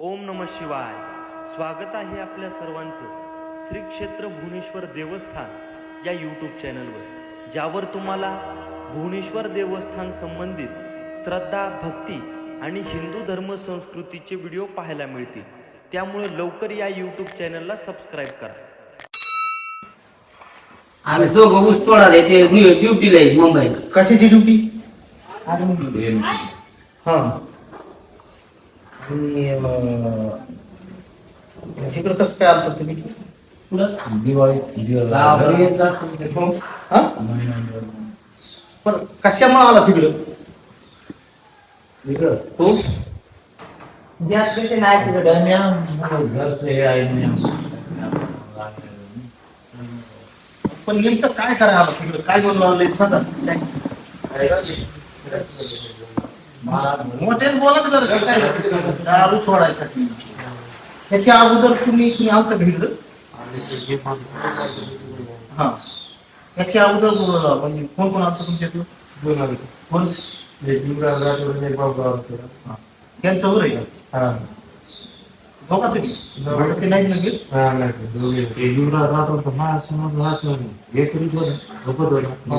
ओम नम शिवाय. स्वागत आहे आपल्या सर्वांचं श्री क्षेत्र भुवनेश्वर देवस्थान या यूट्यूब चॅनलवर ज्यावर तुम्हाला भुवनेश्वर देवस्थान संबंधित श्रद्धा भक्ती आणि हिंदू धर्म संस्कृतीचे व्हिडिओ पाहायला मिळतील. त्यामुळे लवकर या यूट्यूब चॅनलला सबस्क्राईब करा. आम्ही दोघं ऊस तोडाले ते ड्युटीला आहे मुंबईला. कशाची ड्युटी हा. आणि तिकडं कसं काय आलं तुम्ही. हा पण कशामुळे आला तिकडं? हो? यात कसे नाही पण नेमकं काय करायला आला तिकडं? काय बोलू लागले? सांगा. मोठ्याने बोला की जरा काय दारू सोडायसाठी ह्याच्या अगोदर तुम्ही तुम्ही आलता भेटलं? हा. ह्याच्या अगोदर बोलला म्हणजे कोण कोण आलता तुमच्यातलं कोण? हा. त्यांचं वर आहे का? दोघांचं की ते नाही ना गेलं? हा.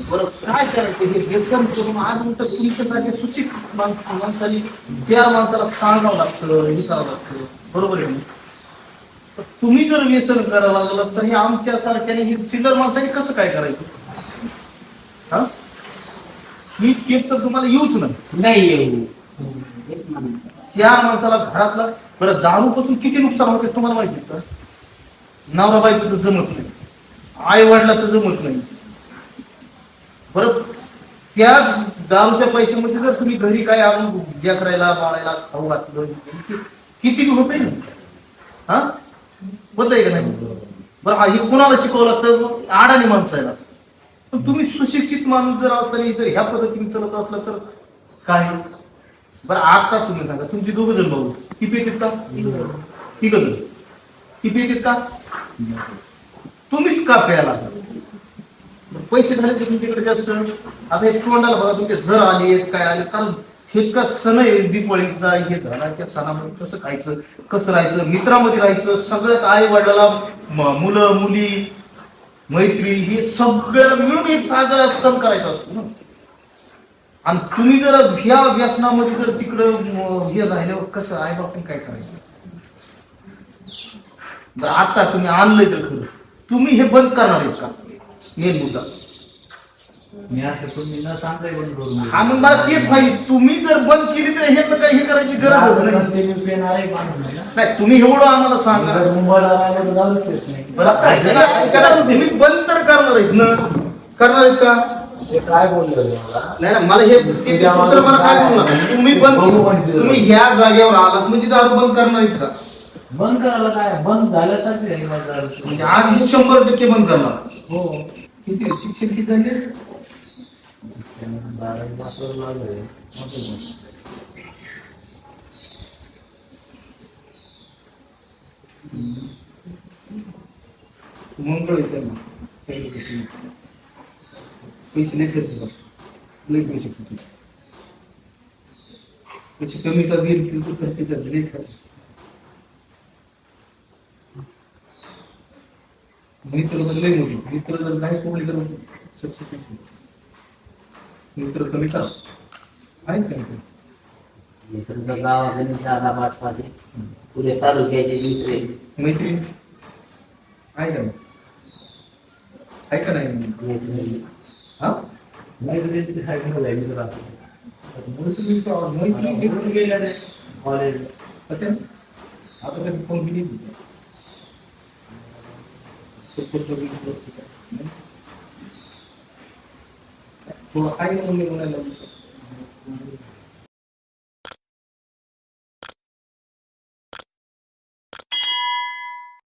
दोन मुली आहेत. बरं काय करायचं हे? व्यसन करून आज उलट तुमच्यासारख्या सुशिक्षित माणस- माणसाने त्या माणसाला सांगावं लागतं हे करावं लागतं. बरोबर आहे? तर तुम्ही जर व्यसन करायला लागलं तर हे आमच्या सारख्याने हे चिल्लर माणसाने कसं काय करायचं? हा? केप तर तुम्हाला येऊच नाही. नाही येऊ. हेच म्हणून. या माणसाला घरातला बरं दारू पासून किती नुकसान होते तुम्हाला माहिती का? नवरा बायकोचं जमत नाही. आई वडिलाचं जमत नाही. बरं. त्याच दारूच्या पैशामध्ये जर तुम्ही घरी काय आणून करायला बाळायला खाऊ घातलं किती- होत ना. हा? होत आहे का नाही? बरं हा, कोणाला शिकवलं लागतं? आडाणी माणसाला. पण तुम्ही सुशिक्षित माणूस जर असताना जर ह्या पद्धतीने चालत असला तर काय? बरं आता तुम्ही सांगा तुमची दोघ जण भाऊ किती येतात का? तिघ जण. किती येतात का? तुम्हीच का प्यायला पैसे झाले तर तुमच्याकडे जास्त. आता एक तोंडाला बघा तुमचे जर आले काय आले कारण हे का सण आहे दीपावळीचा हे झाला त्या सणामध्ये कसं खायचं कसं राहायचं मित्रामध्ये राहायचं सगळ्यात आई वडिलाला मुलं मुली मैत्री हे सगळं मिळून एक साजरा सण करायचा असतो ना. आणि तुम्ही जर ह्या व्यसनामध्ये जर तिकडं हे राहिल्यावर कसं आई बापून काय करायचं? बरं आता तुम्ही आणलंय तर खरं. तुम्ही हे बंद करणार आहेत का? मेन मुद्दा. मी असं तुम्ही न सांगताय बंद करून हा मग मला तेच पाहिजे तुम्ही जर बंद केली तर हे काही हे करायची गरजच नाही. नाही तुम्ही एवढं आम्हाला सांगा. मुंबईला राहिलं तर जाऊच देत नाही. बरं ऐका ना, ऐका ना, तुम्ही बंद तर करणार आहेत ना? करणार आहेत का? ते काय बोलले होते मला? नाही ना मला हे ते- ते दुसरं मला काय बोलू नका तुम्ही बंद. तुम्ही ह्या जागेवर आलात म्हणजे दारू बंद करणार आहेत का? बंद करायला काय? बंद झाल्यासारखे आहे माझं आयुष्य. म्हणजे आज हे शंभर टक्के बंद करणार. हो. किती शिक्षण किती झाले? मंगळ येते ना पैसे नाही खर्च करा. पैसे खर्च पैसे कमी का वीर किरकोळ खर्च करते नाही खर्च मित्र तर लई मोठी. मित्र जर नाही सोडले तर सक्सेस मित्र कमी करा आहेत का मित्र? इकडं गावाकडे दादा पाच पुरे तालुक्याचे मित्र आहेत. मैत्रीण. आहे का आहे का नाही मैत्रिणी. हा? मैत्रिणीची हाय का नाही मित्र असं. मैत्रीण तर- मैत्रीण घेऊन गेल्या नाही कॉलेज आता आता कधी फोन केली وخير من لم يكن